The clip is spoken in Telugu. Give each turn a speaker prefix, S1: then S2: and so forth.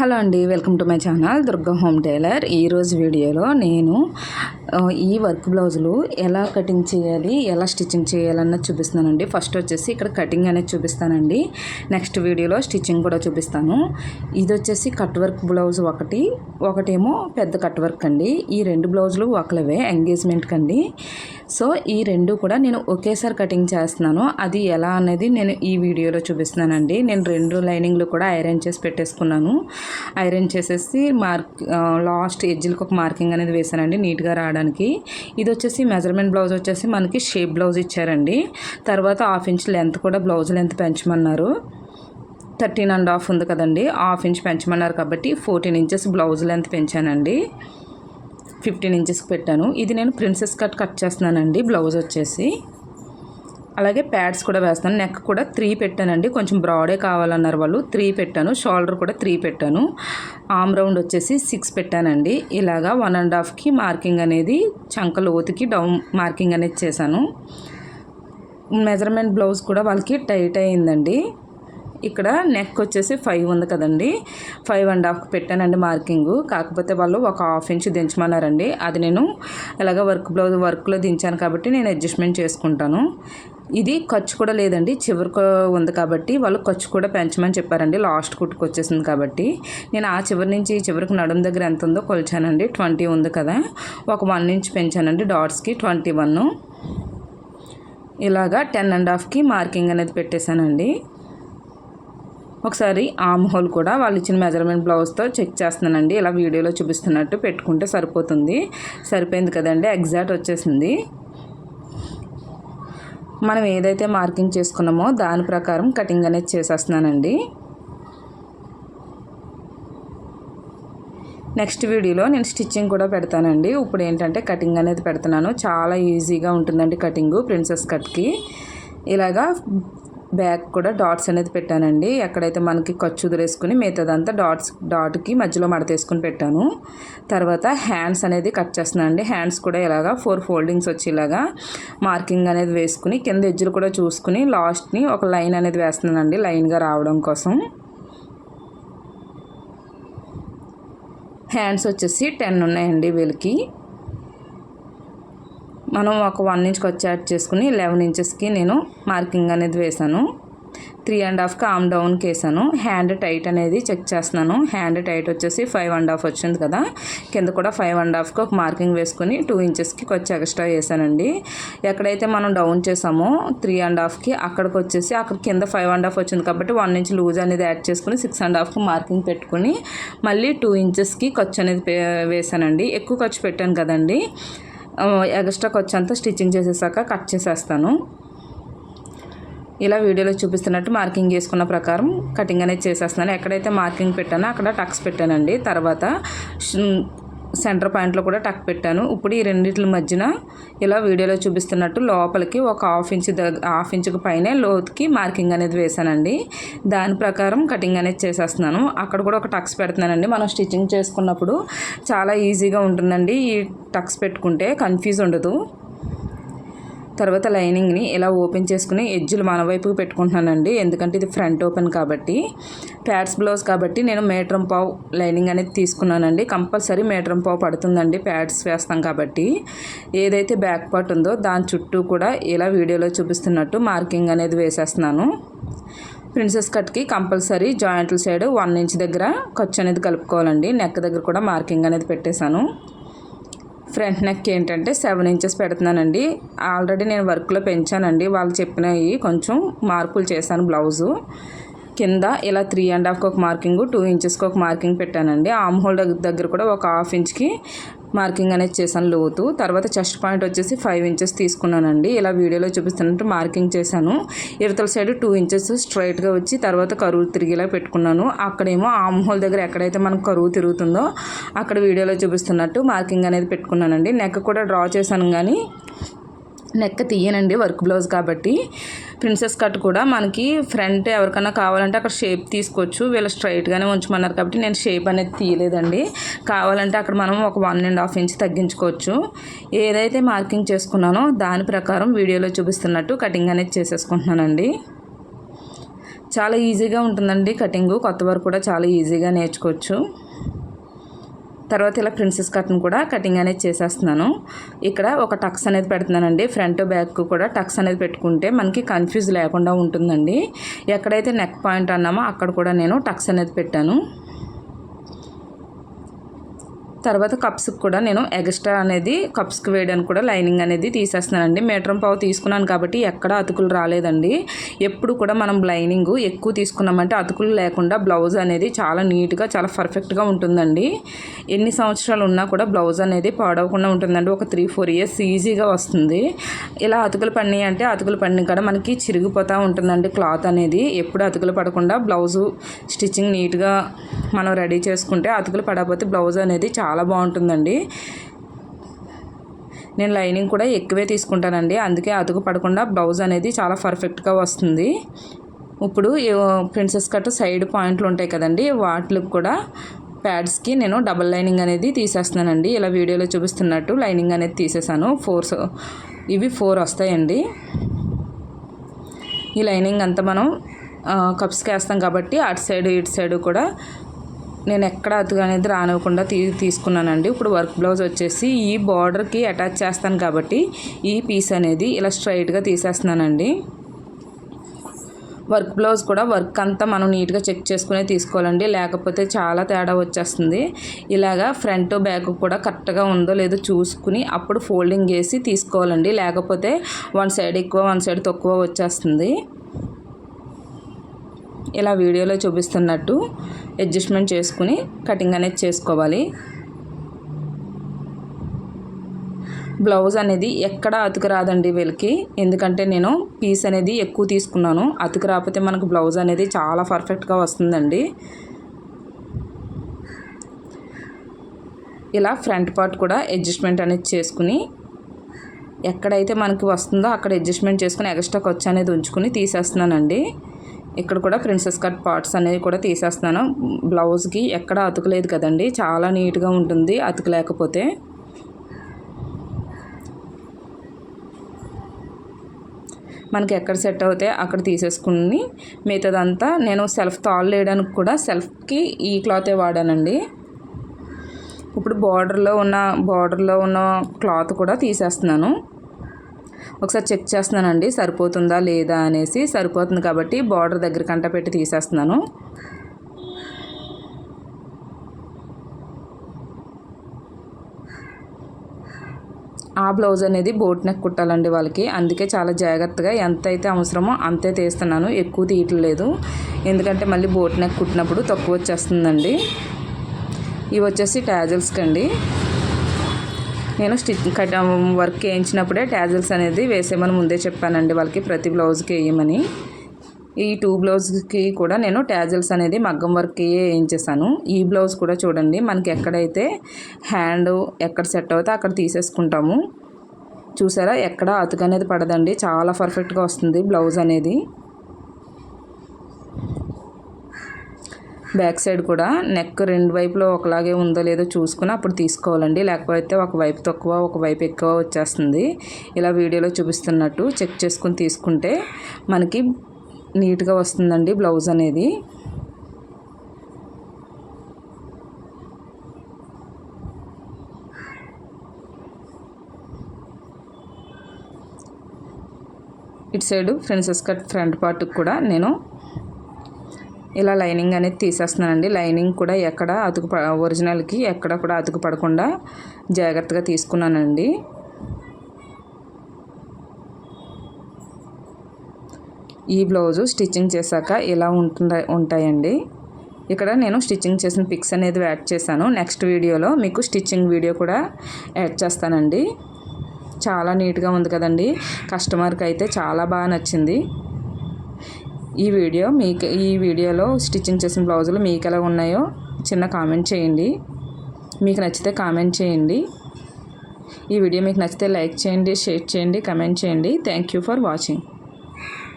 S1: హలో అండి welcome to my channel Durga home tailor. ఈరోజు వీడియోలో నేను ఈ వర్క్ బ్లౌజులు ఎలా కటింగ్ చేయాలి ఎలా స్టిచ్చింగ్ చేయాలన్నది చూపిస్తానండి ఫస్ట్ వచ్చేసి ఇక్కడ కటింగ్ అనేది చూపిస్తానండి. నెక్స్ట్ వీడియోలో స్టిచ్చింగ్ కూడా చూపిస్తాను. ఇది వచ్చేసి కట్ వర్క్ బ్లౌజ్ ఒకటి ఒకటేమో పెద్ద కట్ వర్క్ అండి. ఈ రెండు బ్లౌజులు ఒకలవే ఎంగేజ్మెంట్కి అండి సో ఈ రెండు కూడా నేను ఒకేసారి కటింగ్ చేస్తున్నాను. అది ఎలా అనేది నేను ఈ వీడియోలో చూపిస్తున్నానండి. నేను రెండు లైనింగ్లు కూడా ఐరన్ చేసి పెట్టేసుకున్నాను. ఐరన్ చేసేసి మార్క్ లాస్ట్ ఎడ్జ్లకు ఒక మార్కింగ్ అనేది వేసానండి నీట్గా రావడానికి. ఇది వచ్చేసి మెజర్మెంట్ బ్లౌజ్ వచ్చేసి మనకి షేప్ బ్లౌజ్ ఇచ్చారండి. తర్వాత హాఫ్ ఇంచ్ లెంత్ కూడా బ్లౌజ్ లెంత్ పెంచమన్నారు. థర్టీన్ అండ్ హాఫ్ ఉంది కదండి హాఫ్ ఇంచ్ పెంచమన్నారు కాబట్టి ఫోర్టీన్ ఇంచెస్ బ్లౌజ్ లెంత్ పెంచానండి. ఫిఫ్టీన్ ఇంచెస్కి పెట్టాను. ఇది నేను ప్రిన్సెస్ కట్ కట్ చేస్తున్నానండి బ్లౌజ్ వచ్చేసి. అలాగే ప్యాడ్స్ కూడా వేస్తాను. నెక్ కూడా త్రీ పెట్టానండి. కొంచెం బ్రాడే కావాలన్నారు వాళ్ళు త్రీ పెట్టాను. షోల్డర్ కూడా త్రీ పెట్టాను. ఆమ్ రౌండ్ వచ్చేసి సిక్స్ పెట్టానండి. ఇలాగా వన్ అండ్ హాఫ్కి మార్కింగ్ అనేది చంక లోతుకి డౌన్ మార్కింగ్ అనేది చేశాను. మెజర్మెంట్ బ్లౌజ్ కూడా వాళ్ళకి టైట్ అయిందండి. ఇక్కడ నెక్ వచ్చేసి ఫైవ్ ఉంది కదండి. ఫైవ్ అండ్ హాఫ్ పెట్టానండి మార్కింగ్. కాకపోతే వాళ్ళు ఒక హాఫ్ ఇంచ్ దించమన్నారండి. అది నేను ఇలాగ వర్క్ బ్లౌజ్ వర్క్లో దించాను కాబట్టి నేను అడ్జస్ట్మెంట్ చేసుకుంటాను. ఇది ఖర్చు కూడా లేదండి. చివరికి ఉంది కాబట్టి వాళ్ళు ఖర్చు కూడా పెంచమని చెప్పారండి. లాస్ట్ కుట్టుకు వచ్చేసింది కాబట్టి. నేను ఆ చివరి నుంచి ఈ చివరికి నడుం దగ్గర ఎంత ఉందో కొలిచానండి. ట్వంటీ ఉంది కదా. ఒక వన్ ఇంచ్ పెంచానండి. డాట్స్కి ట్వంటీ వన్. ఇలాగా టెన్ అండ్ హాఫ్కి మార్కింగ్ అనేది పెట్టేశానండి. ఒకసారి ఆమ్ హోల్ కూడా వాళ్ళు ఇచ్చిన మెజర్మెంట్ బ్లౌజ్తో చెక్ చేస్తున్నానండి. ఇలా వీడియోలో చూపిస్తున్నట్టు పెట్టుకుంటే సరిపోతుంది. సరిపోయింది కదండి. ఎగ్జాక్ట్ వచ్చేసింది. మనం ఏదైతే మార్కింగ్ చేసుకున్నామో దాని ప్రకారం కటింగ్ అనేది చేసేస్తున్నానండి. నెక్స్ట్ వీడియోలో నేను స్టిచ్చింగ్ కూడా పెడతానండి. ఇప్పుడు ఏంటంటే కటింగ్ అనేది పెడుతున్నాను. చాలా ఈజీగా ఉంటుందండి కటింగు ప్రిన్సెస్ కట్కి. ఇలాగా బ్యాక్ కూడా డాట్స్ అనేది పెట్టానండి. ఎక్కడైతే మనకి ఖర్చు వదిలేసుకుని మిగతాదంతా డాట్స్ డాట్కి మధ్యలో మడతేసుకుని పెట్టాను. తర్వాత హ్యాండ్స్ అనేది కట్ చేస్తున్నానండి హ్యాండ్స్ కూడా ఇలాగా ఫోర్ ఫోల్డింగ్స్ వచ్చి ఇలాగా మార్కింగ్ అనేది వేసుకుని కింద ఎజ్జులు కూడా చూసుకుని లాస్ట్ని ఒక లైన్ అనేది వేస్తున్నానండి లైన్గా రావడం కోసం. హ్యాండ్స్ వచ్చేసి టెన్ ఉన్నాయండి వీళ్ళకి. మనం ఒక వన్ ఇంచ్కి వచ్చి యాడ్ చేసుకుని లెవెన్ ఇంచెస్కి నేను మార్కింగ్ అనేది వేసాను. త్రీ అండ్ హాఫ్ ఆమ్ డౌన్కి వేసాను హ్యాండ్ టైట్ అనేది చెక్ చేస్తున్నాను. హ్యాండ్ టైట్ వచ్చేసి ఫైవ్ అండ్ హాఫ్ వచ్చింది కదా కింద కూడా ఫైవ్ అండ్ హాఫ్కి ఒక మార్కింగ్ వేసుకుని టూ ఇంచెస్కి కొంచెం ఎక్స్ట్రా వేసానండి. ఎక్కడైతే మనం డౌన్ చేసామో త్రీ అండ్ హాఫ్కి అక్కడికి వచ్చేసి అక్కడ కింద ఫైవ్ అండ్ హాఫ్ వచ్చింది కాబట్టి వన్ ఇంచ్ లూజ్ అనేది యాడ్ చేసుకుని సిక్స్ అండ్ హాఫ్కి మార్కింగ్ పెట్టుకుని మళ్ళీ టూ ఇంచెస్కి ఖర్చు అనేది వేసానండి. ఎక్కువ ఖర్చు పెట్టాను కదండి. ఎక్స్ట్రా ఖర్చు అంతా స్టిచ్చింగ్ చేసేసాక కట్ చేసేస్తాను. ఇలా వీడియోలో చూపిస్తున్నట్టు మార్కింగ్ చేసుకున్న ప్రకారం కటింగ్ అనేది చేసేస్తున్నాను. ఎక్కడైతే మార్కింగ్ పెట్టానో అక్కడ టక్స్ పెట్టానండి. తర్వాత సెంటర్ పాయింట్లో కూడా టక్ పెట్టాను. ఇప్పుడు ఈ రెండింటి మధ్యన ఇలా వీడియోలో చూపిస్తున్నట్టు లోపలికి ఒక హాఫ్ ఇంచ్ హాఫ్ ఇంచుకి పైనే లోతుకి మార్కింగ్ అనేది వేసానండి దాని ప్రకారం కటింగ్ అనేది చేసేస్తున్నాను. అక్కడ కూడా ఒక టక్స్ పెడుతున్నానండి. మనం స్టిచ్చింగ్ చేసుకున్నప్పుడు చాలా ఈజీగా ఉంటుందండి ఈ టక్స్ పెట్టుకుంటే. కన్ఫ్యూజ్ ఉండదు. తర్వాత లైనింగ్ని ఇలా ఓపెన్ చేసుకుని ఎడ్జులు మన వైపుకి పెట్టుకుంటున్నానండి. ఎందుకంటే ఇది ఫ్రంట్ ఓపెన్ కాబట్టి ప్యాడ్స్ బ్లౌజ్ కాబట్టి నేను మీటరం పావు లైనింగ్ అనేది తీసుకున్నానండి. కంపల్సరీ మీటరం పావు పడుతుందండి ప్యాడ్స్ వేస్తాం కాబట్టి. ఏదైతే బ్యాక్ పార్ట్ ఉందో దాని చుట్టూ కూడా ఇలా వీడియోలో చూపిస్తున్నట్టు మార్కింగ్ అనేది వేసేస్తున్నాను. ప్రిన్సెస్ కట్కి కంపల్సరీ జాయింట్ల సైడ్ వన్ ఇంచ్ దగ్గర ఖర్చు అనేది కలుపుకోవాలండి. నెక్ దగ్గర కూడా మార్కింగ్ అనేది పెట్టేశాను. ఫ్రంట్ నెక్ ఏంటంటే సెవెన్ ఇంచెస్ పెడుతున్నానండి. ఆల్రెడీ నేను వర్క్లో పెంచానండి. వాళ్ళు చెప్పినవి కొంచెం మార్పులు చేశాను బ్లౌజు. కింద ఇలా త్రీ అండ్ హాఫ్కి ఒక మార్కింగ్ టూ ఇంచెస్కి ఒక మార్కింగ్ పెట్టానండి. ఆమ్ హోల్ దగ్గర కూడా ఒక హాఫ్ ఇంచ్కి మార్కింగ్ అనేది చేశాను లోతు. తర్వాత చెస్ట్ పాయింట్ వచ్చేసి ఫైవ్ ఇంచెస్ తీసుకున్నానండి. ఇలా వీడియోలో చూపిస్తున్నట్టు మార్కింగ్ చేశాను. ఇవతల సైడ్ టూ ఇంచెస్ స్ట్రైట్గా వచ్చి తర్వాత కరువు తిరిగేలా పెట్టుకున్నాను. అక్కడేమో ఆమ్ హోల్ దగ్గర ఎక్కడైతే మనకు కరువు తిరుగుతుందో అక్కడ వీడియోలో చూపిస్తున్నట్టు మార్కింగ్ అనేది పెట్టుకున్నానండి. నెక్ కూడా డ్రా చేశాను కానీ నెక్క తీయనండి వర్క్ బ్లౌజ్ కాబట్టి. ప్రిన్సెస్ కట్ కూడా మనకి ఫ్రంట్ ఎవరికైనా కావాలంటే అక్కడ షేప్ తీసుకోవచ్చు. వీళ్ళు స్ట్రైట్గానే ఉంచమన్నారు కాబట్టి నేను షేప్ అనేది తీయలేదండి. కావాలంటే అక్కడ మనం ఒక వన్ అండ్ హాఫ్ ఇంచ్ తగ్గించుకోవచ్చు. ఏదైతే మార్కింగ్ చేసుకున్నానో దాని ప్రకారం వీడియోలో చూపిస్తున్నట్టు కటింగ్ అనేది చేసేసుకుంటున్నానండి. చాలా ఈజీగా ఉంటుందండి కటింగు కొత్త వరకు కూడా చాలా ఈజీగా నేర్చుకోవచ్చు. తర్వాత ఇలా ప్రిన్సెస్ కట్ను కూడా కటింగ్ అనేది చేసేస్తున్నాను. ఇక్కడ ఒక టక్స్ అనేది పెడుతున్నానండి. ఫ్రంట్ బ్యాక్ కూడా టక్స్ అనేది పెట్టుకుంటే మనకి కన్ఫ్యూజ్ లేకుండా ఉంటుందండి. ఎక్కడైతే నెక్ పాయింట్ అన్నామో అక్కడ కూడా నేను టక్స్ అనేది పెట్టాను. తర్వాత కప్స్కి కూడా నేను ఎక్స్ట్రా అనేది కప్స్కి వేయడానికి కూడా లైనింగ్ అనేది తీసేస్తున్నానండి. మీటర్ పావు తీసుకున్నాను కాబట్టి ఎక్కడ అతుకులు రాలేదండి. ఎప్పుడు కూడా మనం లైనింగ్ ఎక్కువ తీసుకున్నామంటే అతుకులు లేకుండా బ్లౌజ్ అనేది చాలా నీట్గా చాలా పర్ఫెక్ట్గా ఉంటుందండి. ఎన్ని సంవత్సరాలు ఉన్నా కూడా బ్లౌజ్ అనేది పాడవకుండా ఉంటుందండి. ఒక త్రీ ఫోర్ ఇయర్స్ ఈజీగా వస్తుంది. ఇలా అతుకులు పడినాయి అంటే అతుకులు పడిన కూడా మనకి చిరిగిపోతూ ఉంటుందండి క్లాత్ అనేది. ఎప్పుడు అతుకులు పడకుండా బ్లౌజు స్టిచ్చింగ్ నీట్గా మనం రెడీ చేసుకుంటే అతుకులు పడకపోతే బ్లౌజ్ అనేది చాలా బాగుంటుందండి. నేను లైనింగ్ కూడా ఎక్కువే తీసుకుంటానండి. అందుకే అతుకు పడకుండా బ్లౌజ్ అనేది చాలా పర్ఫెక్ట్గా వస్తుంది. ఇప్పుడు ప్రిన్సెస్ కట్ సైడ్ పాయింట్లు ఉంటాయి కదండి వాటికి కూడా ప్యాడ్స్కి నేను డబల్ లైనింగ్ అనేది తీసేస్తున్నానండి. ఇలా వీడియోలో చూపిస్తున్నట్టు లైనింగ్ అనేది తీసేసాను. ఫోర్ ఇవి ఫోర్ వస్తాయండి. ఈ లైనింగ్ అంతా మనం కప్స్కి వేస్తాం కాబట్టి అటు సైడ్ ఇటు సైడ్ కూడా నేను ఎక్కడ అతుగా అనేది రానివ్వకుండా తీ తీసుకున్నానండి. ఇప్పుడు వర్క్ బ్లౌజ్ వచ్చేసి ఈ బార్డర్కి అటాచ్ చేస్తాను కాబట్టి ఈ పీస్ అనేది ఇలా స్ట్రైట్గా తీసేస్తున్నానండి. వర్క్ బ్లౌజ్ కూడా వర్క్ అంతా మనం నీట్గా చెక్ చేసుకునే తీసుకోవాలండి. లేకపోతే చాలా తేడా వచ్చేస్తుంది. ఇలాగా ఫ్రంట్ బ్యాక్ కూడా కరెక్ట్గా ఉందో లేదో చూసుకుని అప్పుడు ఫోల్డింగ్ చేసి తీసుకోవాలండి. లేకపోతే వన్ సైడ్ ఎక్కువ వన్ సైడ్ తక్కువ వచ్చేస్తుంది. ఇలా వీడియోలో చూపిస్తున్నట్టు అడ్జస్ట్మెంట్ చేసుకుని కటింగ్ అనేది చేసుకోవాలి. బ్లౌజ్ అనేది ఎక్కడ అతుకు రాదండి వీళ్ళకి. ఎందుకంటే నేను పీస్ అనేది ఎక్కువ తీసుకున్నాను. అతుకు రాకపోతే మనకు బ్లౌజ్ అనేది చాలా పర్ఫెక్ట్గా వస్తుందండి. ఇలా ఫ్రంట్ పార్ట్ కూడా అడ్జస్ట్మెంట్ అనేది చేసుకుని ఎక్కడైతే మనకి వస్తుందో అక్కడ అడ్జస్ట్మెంట్ చేసుకుని ఎక్స్ట్రా ఖర్చు అనేది ఉంచుకుని తీసేస్తున్నానండి. ఇక్కడ కూడా ప్రిన్సెస్ కట్ పార్ట్స్ అనేవి కూడా తీసేస్తున్నాను. బ్లౌజ్కి ఎక్కడ అతుకులేదు కదండి. చాలా నీట్గా ఉంటుంది అతుకలేకపోతే. మనకి ఎక్కడ సెట్ అవుతే అక్కడ తీసేసుకుని మిగతాదంతా నేను సెల్ఫ్ తాళ్ళు వేయడానికి కూడా సెల్ఫ్కి ఈ క్లాతే వాడానండి. ఇప్పుడు బార్డర్లో ఉన్న బార్డర్లో ఉన్న క్లాత్ కూడా తీసేస్తున్నాను. ఒకసారి చెక్ చేస్తున్నానండి సరిపోతుందా లేదా అనేసి. సరిపోతుంది కాబట్టి బార్డర్ దగ్గర కంట పెట్టి తీసేస్తున్నాను. ఆ బ్లౌజ్ అనేది బోట్ నెక్ కుట్టాలండి వాళ్ళకి. అందుకే చాలా జాగ్రత్తగా ఎంత అయితే అవసరమో అంతే తీస్తున్నాను. ఎక్కువ తీయట్లేదు. ఎందుకంటే మళ్ళీ బోట్ నెక్ కుట్టినప్పుడు తక్కువ వచ్చేస్తుందండి. ఇవి వచ్చేసి ట్యాజల్స్కి అండి నేను స్టిచ్ కట్ వర్క్ వేయించినప్పుడే ట్యాజిల్స్ అనేది వేసేమని ముందే చెప్పానండి వాళ్ళకి ప్రతి బ్లౌజ్కి వేయమని. ఈ టూ బ్లౌజ్కి కూడా నేను ట్యాజిల్స్ అనేది మగ్గం వర్క్ వేయించేసాను ఈ బ్లౌజ్ కూడా చూడండి మనకి ఎక్కడైతే హ్యాండ్ ఎక్కడ సెట్ అవుతే అక్కడ తీసేసుకుంటాము. చూసారా ఎక్కడ అతుకు అనేది పడదండి. చాలా పర్ఫెక్ట్గా వస్తుంది బ్లౌజ్ అనేది. బ్యాక్ సైడ్ కూడా నెక్ రెండు వైపులో ఒకలాగే ఉందో లేదో చూసుకుని అప్పుడు తీసుకోవాలండి. లేకపోతే ఒక వైపు తక్కువ ఒక వైపు ఎక్కువ వచ్చేస్తుంది. ఇలా వీడియోలో చూపిస్తున్నట్టు చెక్ చేసుకుని తీసుకుంటే మనకి నీట్గా వస్తుందండి బ్లౌజ్ అనేది. ఇటు సైడు ఫ్రెండ్స్ కట్ ఫ్రంట్ పార్ట్కి కూడా నేను ఇలా లైనింగ్ అనేది తీసేస్తున్నానండి. లైనింగ్ కూడా ఎక్కడ అతుకు ఒరిజినల్కి ఎక్కడ కూడా అతుకు పడకుండా జాగ్రత్తగా తీసుకున్నానండి. ఈ బ్లౌజు స్టిచ్చింగ్ చేశాక ఇలా ఉంటుందా ఉంటాయండి. ఇక్కడ నేను స్టిచ్చింగ్ చేసిన పిక్స్ అనేది యాడ్ చేశాను. నెక్స్ట్ వీడియోలో మీకు స్టిచ్చింగ్ వీడియో కూడా యాడ్ చేస్తానండి. చాలా నీట్గా ఉంది కదండి. కస్టమర్కి అయితే చాలా బాగా నచ్చింది. ఈ వీడియో మీకు ఈ వీడియోలో స్టిచ్చింగ్ చేసిన బ్లౌజులు మీకు ఎలా ఉన్నాయో చిన్న కామెంట్ చేయండి. మీకు నచ్చితే కామెంట్ చేయండి. ఈ వీడియో మీకు నచ్చితే లైక్ చేయండి షేర్ చేయండి కమెంట్ చేయండి. Thank you for watching